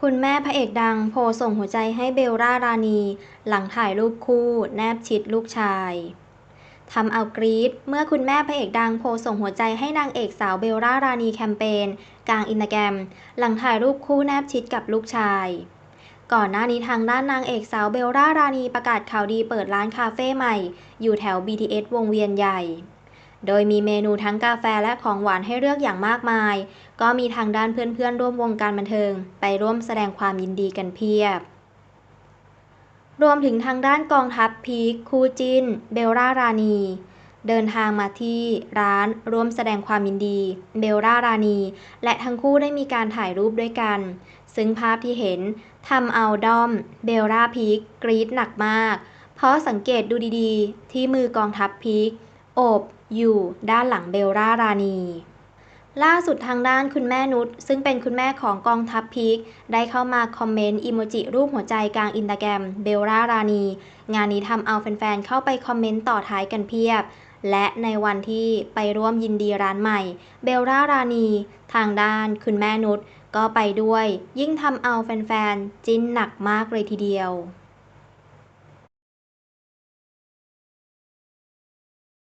คุณแม่พระเอกดังโพส่งหัวใจให้เบลล่ารานี หลังถ่ายรูปคู่ แนบชิดลูกชายทำเอากรี๊ดเมื่อคุณแม่พระเอกดังโพส่งหัวใจให้นางเอกสาวเบลล่ารานีแคมเปญกลางอินสตาแกรม หลังถ่ายรูปคู่แนบชิดกับลูกชาย ก่อนหน้านี้ทางด้านนางเอกสาวเบลล่ารานีประกาศข่าวดีเปิดร้านคาเฟ่ใหม่ อยู่แถว BTS วงเวียนใหญ่ โดยมีเมนูทั้งกาแฟและของหวานให้เลือกอย่างมากมาย ก็มีทางด้านเพื่อนๆ ร่วมวงการบันเทิง ไปร่วมแสดงความยินดีกันเพียบ รวมถึงทางด้านกองทัพพีคคูจิน เบลล่ารานี เดินทางมาที่ร้านร่วมแสดงความยินดี เบลล่ารานี และทั้งคู่ได้มีการถ่ายรูปด้วยกัน ซึ่งภาพที่เห็นทำเอาด้อม เบลล่าพีคกรี๊ดหนักมาก เพราะสังเกตดูดีๆ ที่มือกองทัพพีค โอบอยู่ด้านหลังเบลล่ารานี ล่าสุดทางด้านคุณแม่นุชซึ่งเป็นคุณแม่ของกองทัพพีคได้เข้ามาคอมเมนต์อิโมจิรูปหัวใจกลางอินตาแกรมเบลล่ารานี งานนี้ทำเอาแฟนๆเข้าไปคอมเมนต์ต่อท้ายกันเพียบ และในวันที่ไปร่วมยินดีร้านใหม่ เบลล่ารานี ทางด้านคุณแม่นุชก็ไปด้วย ยิ่งทำเอาแฟนๆจิ้นหนักมากเลยทีเดียว